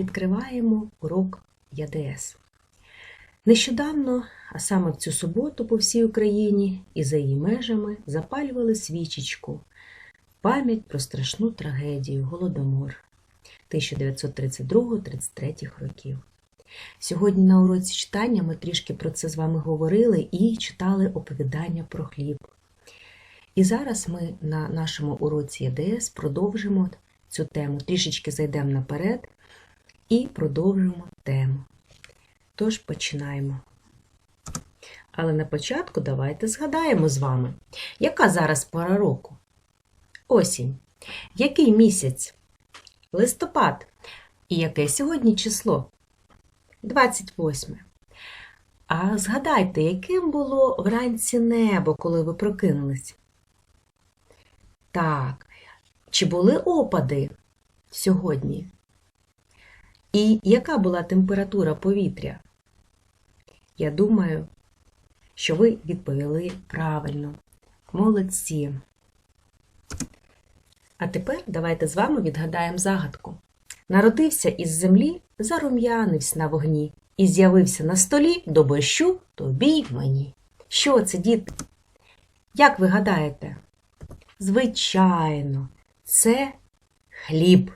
відкриваємо урок ЯДС. Нещодавно, а саме в цю суботу по всій Україні і за її межами запалювали свічечку пам'ять про страшну трагедію Голодомор 1932-33 років. Сьогодні на уроці читання ми трішки про це з вами говорили і читали оповідання про хліб. І зараз ми на нашому уроці ЄДС продовжимо цю тему. Трішечки зайдемо наперед і продовжимо тему. Тож починаємо. Але на початку давайте згадаємо з вами, яка зараз пора року? Осінь. Який місяць? Листопад. І яке сьогодні число? 28. А згадайте, яким було вранці небо, коли ви прокинулись? Так. Чи були опади сьогодні? І яка була температура повітря? Я думаю, що ви відповіли правильно. Молодці. А тепер давайте з вами відгадаємо загадку. Народився із землі, зарум'янився на вогні, і з'явився на столі до борщу тобі й мені. Що це, діти? Як ви гадаєте? Звичайно, це хліб.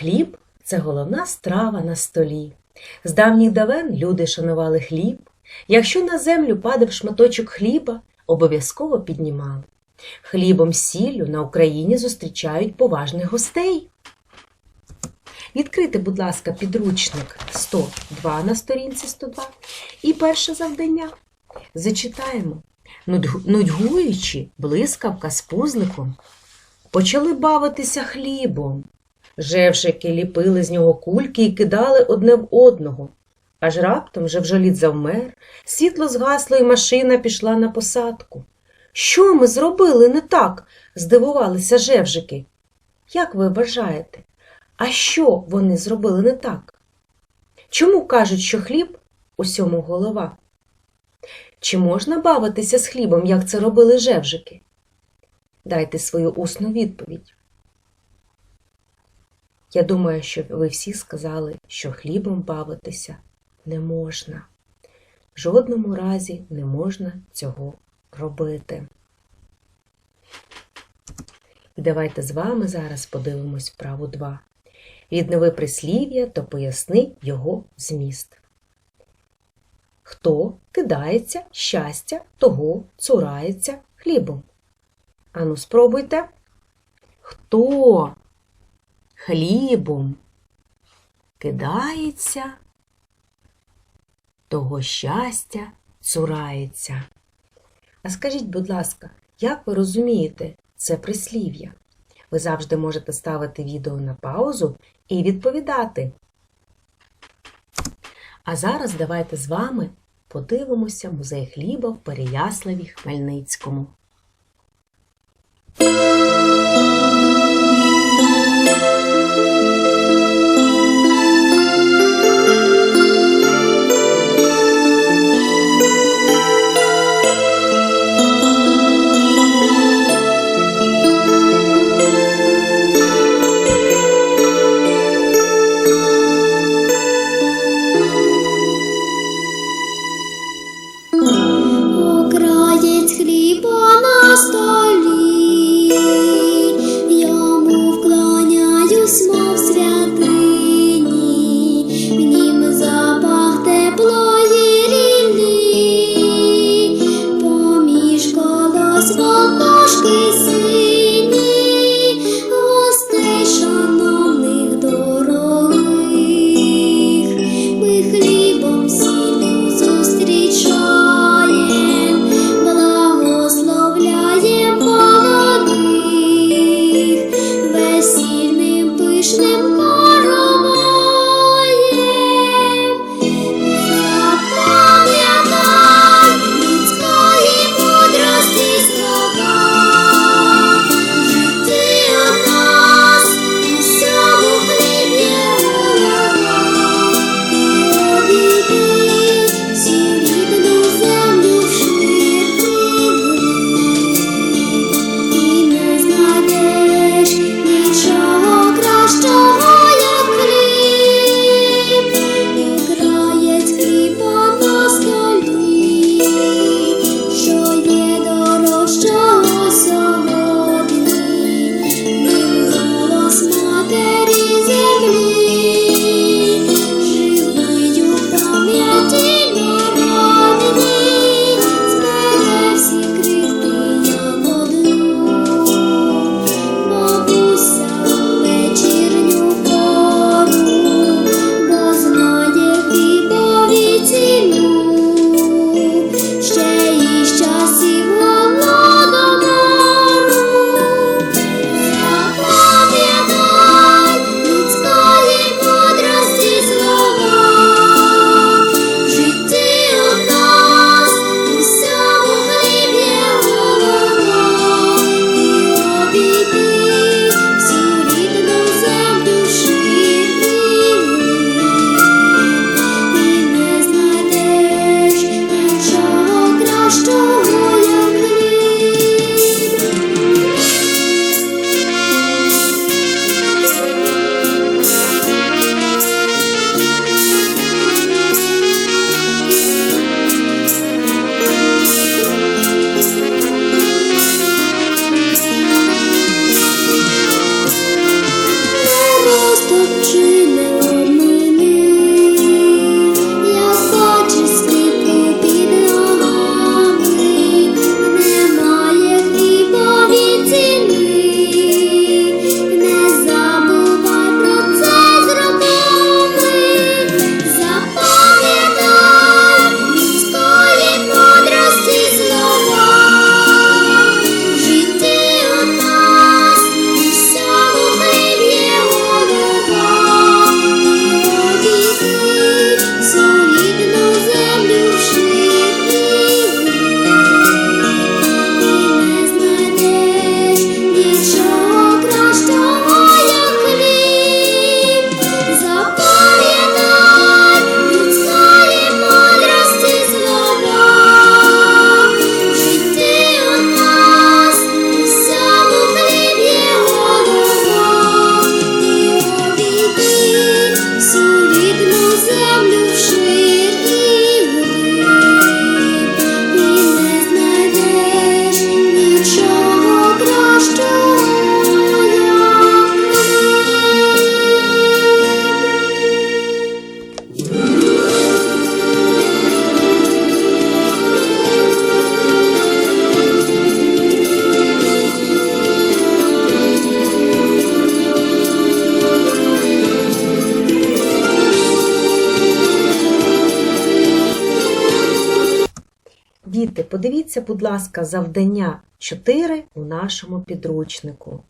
Хліб це головна страва на столі. З давніх давен люди шанували хліб. Якщо на землю падав шматочок хліба, обов'язково піднімали. Хлібом сіллю на Україні зустрічають поважних гостей. Відкрити, будь ласка, підручник 102 на сторінці 102. І перше завдання. Зачитаємо. Нудьгуючи, блискавка з пузликом, почали бавитися хлібом. Жевшики ліпили з нього кульки і кидали одне в одного. Аж раптом жевжоліт завмер, світло згасло, і машина пішла на посадку. Що ми зробили не так? здивувалися жевжики. Як ви вважаєте, а що вони зробили не так? Чому кажуть, що хліб усьому голова? Чи можна бавитися з хлібом, як це робили жевжики? Дайте свою усну відповідь. Я думаю, що ви всі сказали, що хлібом бавитися не можна. В жодному разі не можна цього робити. І давайте з вами зараз подивимось вправу 2. Віднови прислів'я та поясни його зміст. Хто кидається щастя, того цурається хлібом. Ану, спробуйте. Хто хлібом кидається, того щастя цурається. А скажіть, будь ласка, як ви розумієте це прислів'я? Ви завжди можете ставити відео на паузу і відповідати. А зараз давайте з вами подивимося музей хліба в Переяславі Хмельницькому. Подивіться, будь ласка, завдання 4 у нашому підручнику.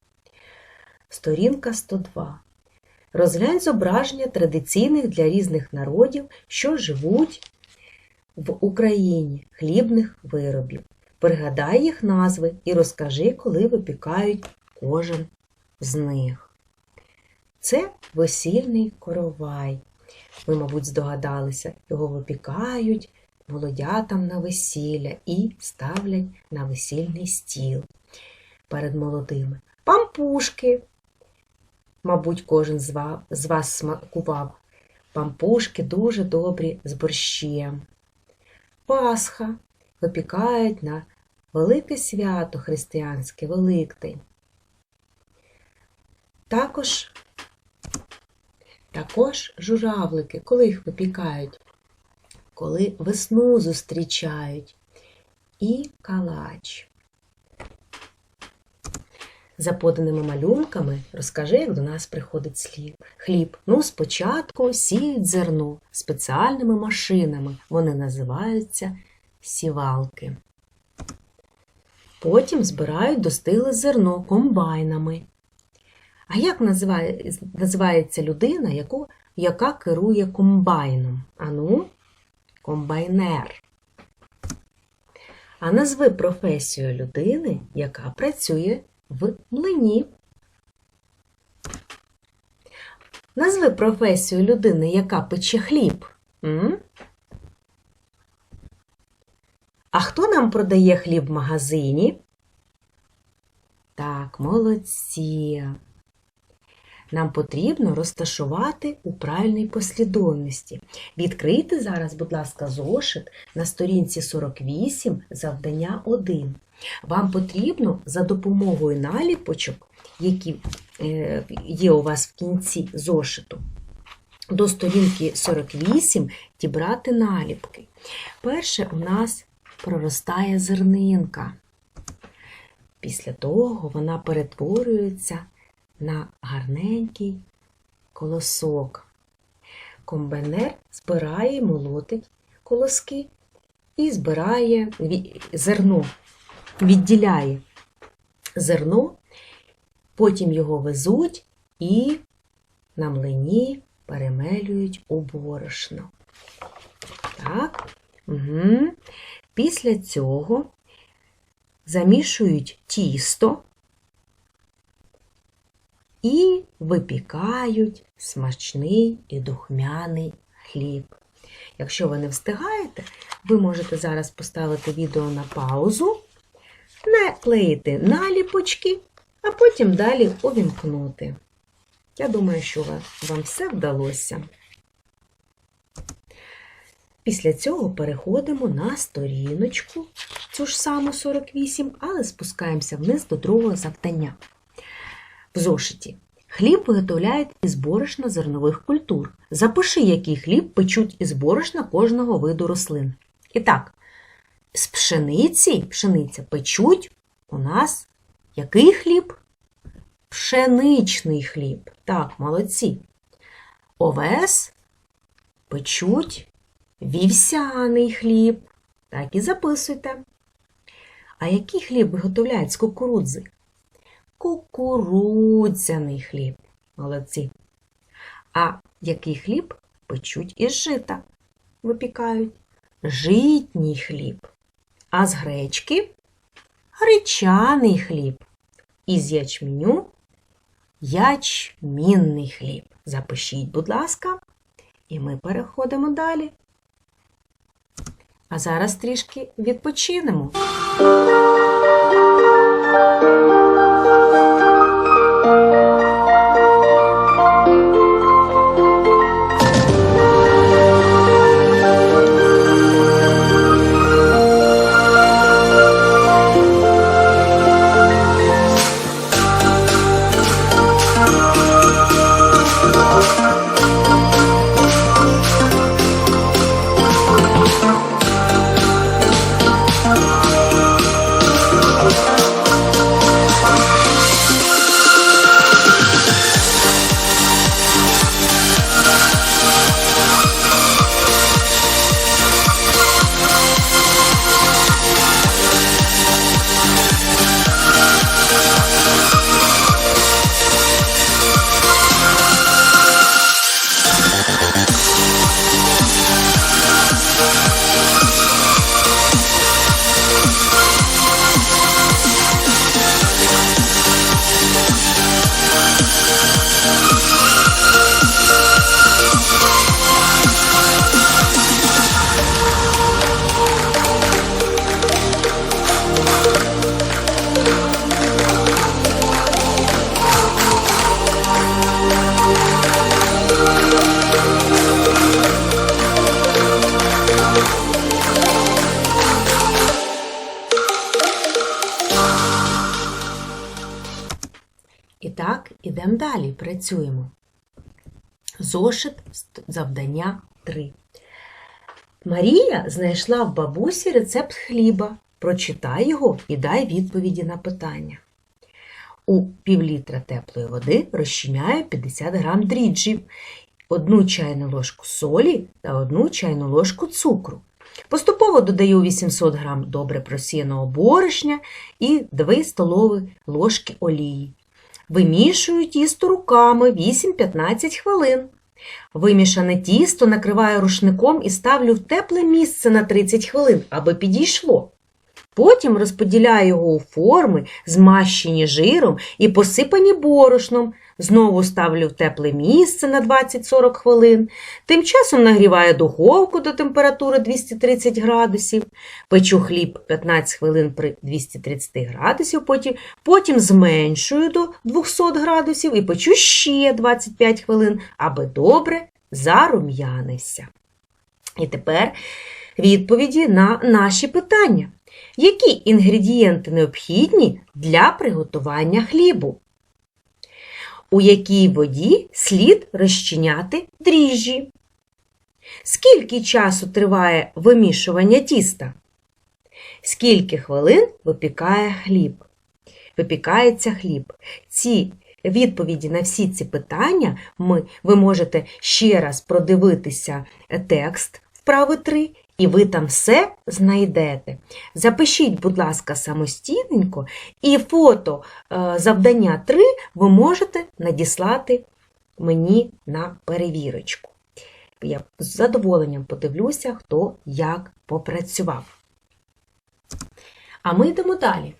Сторінка 102. Розглянь зображення традиційних для різних народів, що живуть в Україні хлібних виробів. Пригадай їх назви і розкажи, коли випікають кожен з них. Це весільний коровай. Ви, мабуть, здогадалися, його випікають молодятам на весілля і ставлять на весільний стіл перед молодими. Пампушки. Мабуть, кожен з вас смакував. Пампушки дуже добрі з борщем. Пасха випікають на велике свято християнське Великдень. Також, також журавлики, коли їх випікають, коли весну зустрічають, і калач. За поданими малюнками розкажи, як до нас приходить слів. хліб. Ну, спочатку сіють зерно спеціальними машинами. Вони називаються сівалки. Потім збирають достигле зерно комбайнами. А як називає, називається людина, яку, яка керує комбайном? Ану, комбайнер. А назви професію людини, яка працює в млині. Назви професію людини, яка пече хліб. М? А хто нам продає хліб в магазині? Так, молодці. Нам потрібно розташувати у правильній послідовності. Відкрийте зараз, будь ласка, зошит на сторінці 48, завдання 1. Вам потрібно за допомогою наліпочок, які е, є у вас в кінці зошиту, до сторінки 48 дібрати наліпки. Перше у нас проростає зернинка. Після того вона перетворюється на гарненький колосок. Комбайнер збирає і молотить колоски і збирає зерно, відділяє зерно, потім його везуть і на млині перемелюють у борошно. Так. Угу. Після цього замішують тісто і випікають смачний і духмяний хліб. Якщо ви не встигаєте, ви можете зараз поставити відео на паузу, наклеїти наліпочки, а потім далі увімкнути. Я думаю, що вам все вдалося. Після цього переходимо на сторіночку, цю ж саму 48, але спускаємося вниз до другого завдання. В зошиті. Хліб виготовляють із борошна зернових культур. Запиши, який хліб печуть із борошна кожного виду рослин. І так, з пшениці, пшениця печуть у нас який хліб? Пшеничний хліб. Так, молодці. Овес печуть вівсяний хліб. Так і записуйте. А який хліб виготовляють з кукурудзи? Кукурудзяний хліб. Молодці. А який хліб печуть із жита? Випікають житній хліб. А з гречки гречаний хліб. Із ячменю ячмінний хліб. Запишіть, будь ласка, і ми переходимо далі. А зараз трішки відпочинемо. Thank you. Працюємо. Зошит завдання 3. Марія знайшла в бабусі рецепт хліба. Прочитай його і дай відповіді на питання. У півлітра теплої води розчиняю 50 грам дріджів, одну чайну ложку солі та одну чайну ложку цукру. Поступово додаю 800 грам добре просіяного борошня і 2 столові ложки олії. Вимішую тісто руками 8-15 хвилин. Вимішане тісто накриваю рушником і ставлю в тепле місце на 30 хвилин, аби підійшло. Потім розподіляю його у форми, змащені жиром і посипані борошном. Знову ставлю в тепле місце на 20-40 хвилин. Тим часом нагріваю духовку до температури 230 градусів. Печу хліб 15 хвилин при 230 градусів, потім, потім зменшую до 200 градусів і печу ще 25 хвилин, аби добре зарум'янився. І тепер відповіді на наші питання. Які інгредієнти необхідні для приготування хлібу? У якій воді слід розчиняти дріжджі? Скільки часу триває вимішування тіста? Скільки хвилин випікає хліб? Випікається хліб. Ці відповіді на всі ці питання ми, ви можете ще раз продивитися текст вправи 3, і ви там все знайдете. Запишіть, будь ласка, самостійненько, і фото е, завдання 3 ви можете надіслати мені на перевірочку. Я з задоволенням подивлюся, хто як попрацював. А ми йдемо далі.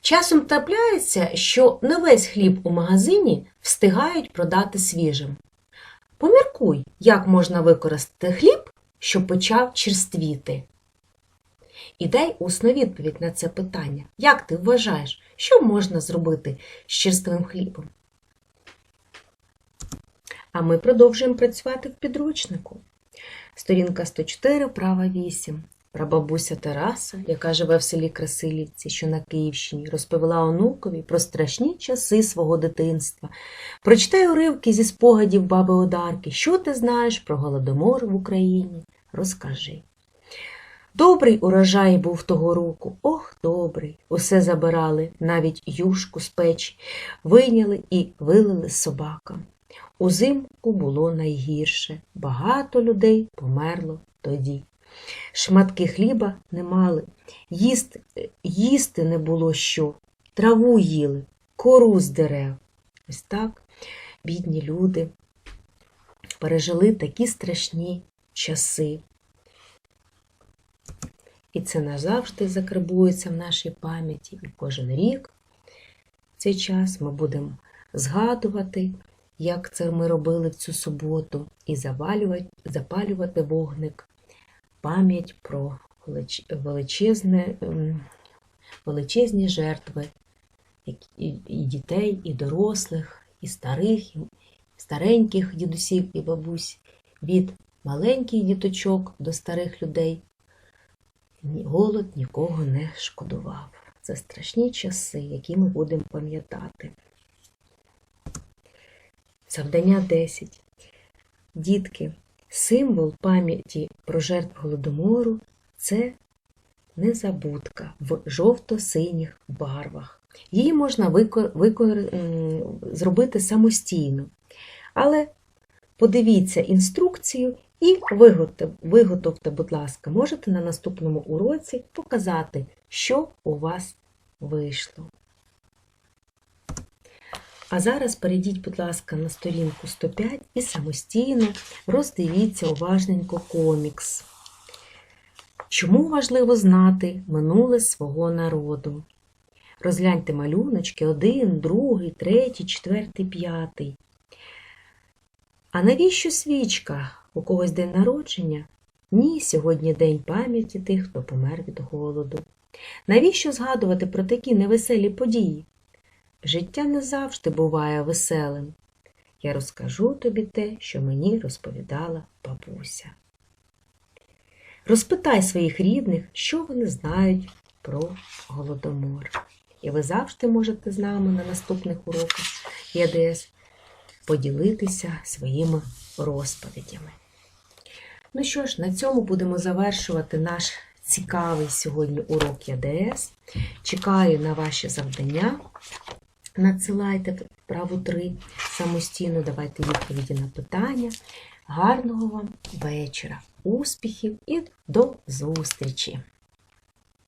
Часом трапляється, що не весь хліб у магазині встигають продати свіжим. Поміркуй, як можна використати хліб, що почав черствіти. І дай усну відповідь на це питання. Як ти вважаєш, що можна зробити з черствим хлібом? А ми продовжуємо працювати в підручнику. Сторінка 104, права 8. Прабабуся Тараса, яка живе в селі Красилівці, що на Київщині, розповіла онукові про страшні часи свого дитинства. Прочитай уривки зі спогадів баби Одарки. Що ти знаєш про голодомор в Україні? Розкажи. Добрий урожай був того року. Ох, добрий. Усе забирали, навіть юшку з печі, вийняли і вилили собакам. Узимку було найгірше. Багато людей померло тоді. Шматки хліба не мали, їсти, їсти не було що, траву їли, кору з дерев. Ось так бідні люди пережили такі страшні часи. І це назавжди закарбується в нашій пам'яті. І кожен рік в цей час ми будемо згадувати, як це ми робили в цю суботу, і запалювати, вогник, пам'ять про величезне, ем, величезні жертви і дітей, і дорослих, і старих, і стареньких дідусів і бабусь, від маленьких діточок до старих людей. Голод нікого не шкодував. Це страшні часи, які ми будемо пам'ятати. Завдання 10. Дітки, символ пам'яті про жертв голодомору це незабудка в жовто-синіх барвах. Її можна викор... викор- зробити самостійно. Але подивіться інструкцію і виготов... виготовте, будь ласка, можете на наступному уроці показати, що у вас вийшло. А зараз перейдіть, будь ласка, на сторінку 105 і самостійно роздивіться уважненько комікс. Чому важливо знати минуле свого народу? Розгляньте малюночки один, другий, третій, четвертий, п'ятий. А навіщо свічка? У когось день народження? Ні, сьогодні день пам'яті тих, хто помер від голоду. Навіщо згадувати про такі невеселі події? Життя не завжди буває веселим. Я розкажу тобі те, що мені розповідала бабуся. Розпитай своїх рідних, що вони знають про голодомор. І ви завжди можете з нами на наступних уроках ЄДС поділитися своїми розповідями. Ну що ж, на цьому будемо завершувати наш цікавий сьогодні урок ЯДС. Чекаю на ваші завдання. Надсилайте вправу 3 самостійно, давайте відповіді на питання. Гарного вам вечора, успіхів і до зустрічі!